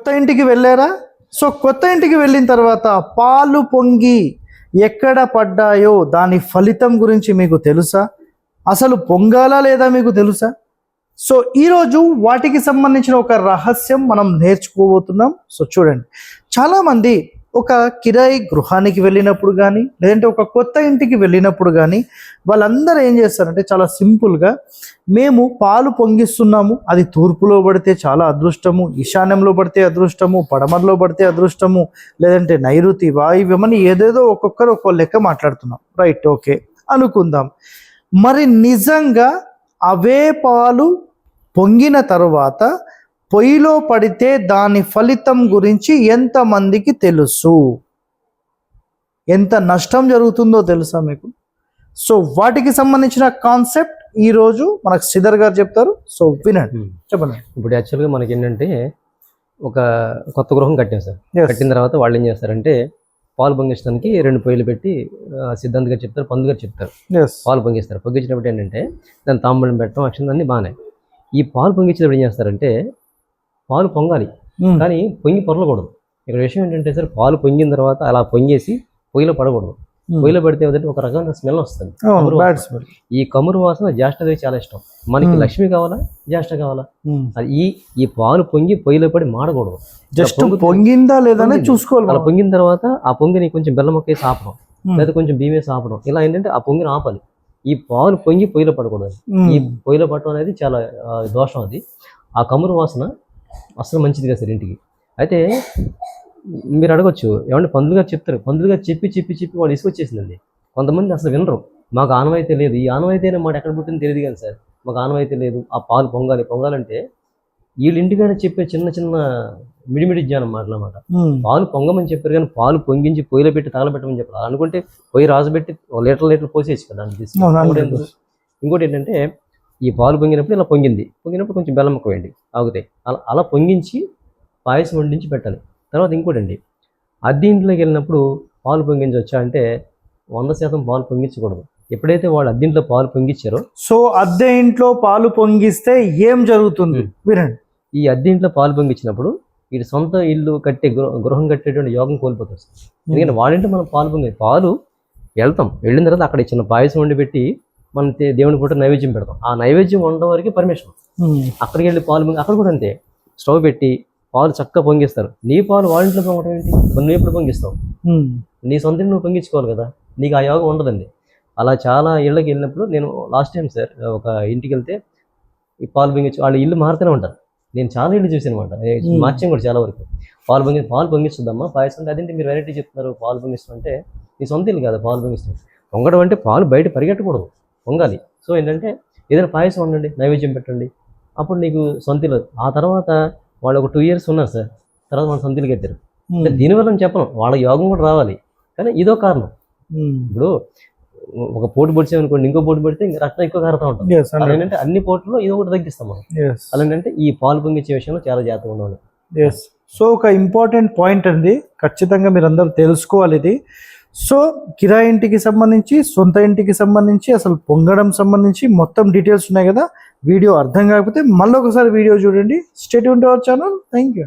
కొత్త ఇంటికి వెళ్ళారా? సో కొత్త ఇంటికి వెళ్ళిన తర్వాత పాలు పొంగి ఎక్కడ పడ్డాయో దాని ఫలితం గురించి మీకు తెలుసా? అసలు పొంగాలా లేదా మీకు తెలుసా? సో ఈరోజు వాటికి సంబంధించిన ఒక రహస్యం మనం నేర్చుకోబోతున్నాం. సో చూడండి చాలామంది ఒక కిరాయి గృహానికి వెళ్ళినప్పుడు కానీ లేదంటే ఒక కొత్త ఇంటికి వెళ్ళినప్పుడు కానీ వాళ్ళందరూ ఏం చేస్తారంటే చాలా సింపుల్గా మేము పాలు పొంగిస్తున్నాము. అది తూర్పులో పడితే చాలా అదృష్టము ఈశాన్యంలో పడితే అదృష్టము పడమరలో పడితే అదృష్టము లేదంటే నైరుతి వాయువ్యమని ఏదేదో ఒక్కొక్కరు ఒక్కో లెక్క మాట్లాడుతున్నాం. రైట్ ఓకే అనుకుందాం. మరి నిజంగా అవే పాలు పొంగిన తరువాత పొయ్యిలో పడితే దాని ఫలితం గురించి ఎంతమందికి తెలుసు? ఎంత నష్టం జరుగుతుందో తెలుసా మీకు? సో వాటికి సంబంధించిన కాన్సెప్ట్ ఈరోజు మనకు శ్రీధర్ గారు చెప్తారు. సో వినండి. చెప్పండి. ఇప్పుడు యాక్చువల్గా మనకి ఏంటంటే ఒక కొత్త గృహం కట్టాం సార్. కట్టిన తర్వాత వాళ్ళు ఏం చేస్తారంటే పాలు పొంగించడానికి రెండు పొయ్యిలు పెట్టి సిద్ధాంత్ గారు చెప్తారు పందు గారు చెప్తారు. పాలు పొంగిస్తారు. పొంగించినప్పుడు ఏంటంటే దాని తాంబూలం పెట్టడం అక్షరం అన్ని బాగానే. ఈ పాలు పొంగించినప్పుడు ఏం చేస్తారంటే పాలు పొంగాలి. కానీ పొంగి పొరలకూడదు ఇక్కడ విషయం ఏంటంటే సార్ పాలు పొంగిన తర్వాత అలా పొంగేసి పొయ్యిలో పడకూడదు. పొయ్యిలో పడితే ఏంటంటే ఒక రకమైన స్మెల్ వస్తుంది ఈ కమురు వాసన జ్యేష్ఠదేవి చాలా ఇష్టం మనకి. లక్ష్మి కావాలా జ్యేష్ఠ కావాలా. అది ఈ ఈ పాలు పొంగి పొయ్యిలో పడి మాడకూడదు జస్ట్. పొంగిందా లేదా. చూసుకోవాలి అలా. పొంగిన తర్వాత ఆ పొంగిని కొంచెం బెల్లం మొక్కేసి ఆపడం. లేదా కొంచెం బియ్యం ఆపడం ఇలా ఏంటంటే ఆ పొంగిని ఆపాలి ఈ పాలు పొంగి పొయ్యిలో పడకూడదు. ఈ పొయ్యిలో పడటం అనేది చాలా దోషం అది ఆ కమురు వాసన అసలు మంచిది కదా సార్ ఇంటికి. అయితే మీరు అడగొచ్చు ఏమంటే పందులు గారు చెప్తారు పందులు గారు చెప్పి చెప్పి చెప్పి వాడు ఇసుకొచ్చేసిందండి. కొంతమంది అసలు వినరు. మాకు ఆనవాయితీ లేదు ఈ ఆనవాయితీ అనే మాట ఎక్కడ పుట్టింది తెలియదు కానీ సార్ మాకు ఆనవాయితీ లేదు ఆ పాలు పొంగాలి పొంగాలంటే వీళ్ళ ఇంటికాడ చెప్పే చిన్న చిన్న మిడిమిడి జ్ఞానం మాటలన్నమాట. పాలు పొంగమని చెప్పారు కానీ పాలు పొంగించి పొయ్యిలో పెట్టి తగలబెట్టమని చెప్పారు. అనుకుంటే పొయ్యి రాజబెట్టి ఒక లీటర్ లీటర్ పోసేయచ్చు కదా ఇంకోటి ఏంటంటే ఈ పాలు పొంగినప్పుడు ఇలా పొంగింది. పొంగినప్పుడు కొంచెం బెల్లం వేయండి. ఆగుతాయి. అలా అలా పొంగించి పాయసం వండించి పెట్టాలి. తర్వాత ఇంకోటి అండి అద్దె ఇంట్లోకి వెళ్ళినప్పుడు పాలు పొంగించవచ్చా అంటే వంద శాతం పాలు పొంగించకూడదు. ఎప్పుడైతే వాళ్ళు అద్దెంట్లో పాలు పొంగించారో సో అద్దె ఇంట్లో పాలు పొంగిస్తే ఏం జరుగుతుంది. వినండి. ఈ అద్దె ఇంట్లో పాలు పొంగించినప్పుడు వీడి సొంత ఇల్లు కట్టే గృహ- గృహం కట్టేటువంటి యోగం కోల్పోతారు. ఎందుకంటే వాడింటే మనం పాలు పొంగే పాలు వెళ్తాం. వెళ్ళిన తర్వాత అక్కడ చిన్న పాయసం వండి పెట్టి మనం దేవుని పూట నైవేద్యం పెడతాం. ఆ నైవేద్యం ఉండడం వరకు పర్మిషన్. అక్కడికి వెళ్ళి పాలు పొంగి అక్కడ కూడా అంతే. స్టవ్ పెట్టి పాలు చక్కగా పొంగిస్తారు. నీ పాలు వాళ్ళింట్లో పొంగడం ఏంటి? నువ్వు ఎప్పుడు పొంగిస్తావు. నీ సొంత నువ్వు పొంగించుకోవాలి కదా? నీకు ఆ యోగం ఉండదండి. అలా చాలా ఇళ్ళకి వెళ్ళినప్పుడు నేను లాస్ట్ టైం సార్ ఒక ఇంటికి వెళ్తే ఈ పాలు పొంగించి వాళ్ళ ఇల్లు మారుతూనే ఉంటారు నేను చాలా ఇల్లు చూసాను అనమాట మార్చాం కూడా చాలా వరకు. పాలు పొంగి పాలు పొంగిస్తుందమ్మా. పాయసం అంటే అదేంటి మీరు వెరైటీ చెప్తున్నారు? పాలు పొంగిస్తాం అంటే నీ సొంత ఇల్లు కదా పాలు పొంగిస్తాం. పొంగడం అంటే పాలు బయట పరిగెట్టకూడదు. పొంగాలి. సో ఏంటంటే ఏదైనా పాయసం వండండి నైవేద్యం పెట్టండి. అప్పుడు నీకు సొంత ఇల్లు. ఆ తర్వాత వాళ్ళు ఒక టూ ఇయర్స్ ఉన్నారు సార్. తర్వాత వాళ్ళు సొంత ఇల్లు కట్టారు ఉమ్. అంటే దీనివల్ల నేను చెప్పను. వాళ్ళ యోగం కూడా రావాలి. కానీ ఇదో కారణం. ఉమ్. ఇప్పుడు ఒక పోటు పొడిచామనుకోండి ఇంకో పోటు పెడితే ఇంకా రక్తం ఎక్కువ కారుతూ ఉంటాం. ఏంటంటే అన్ని పోటులో ఇది ఒకటి తగ్గిస్తాం మనం. Yes. అలా ఏంటంటే ఈ పాలు పొంగించే విషయంలో చాలా జాగ్రత్తగా ఉండాలి. Yes. సో ఒక ఇంపార్టెంట్ పాయింట్ అండి. ఖచ్చితంగా మీరు అందరూ తెలుసుకోవాలి ఇది. సో కిరాయి ఇంటికి సంబంధించి సొంత ఇంటికి సంబంధించి అసలు పొంగడం సంబంధించి మొత్తం డీటెయిల్స్ ఉన్నాయి కదా. వీడియో అర్థం కాకపోతే మళ్ళీ ఒకసారి వీడియో చూడండి. స్టేట్ ఉంటే ఛానల్ థ్యాంక్ యూ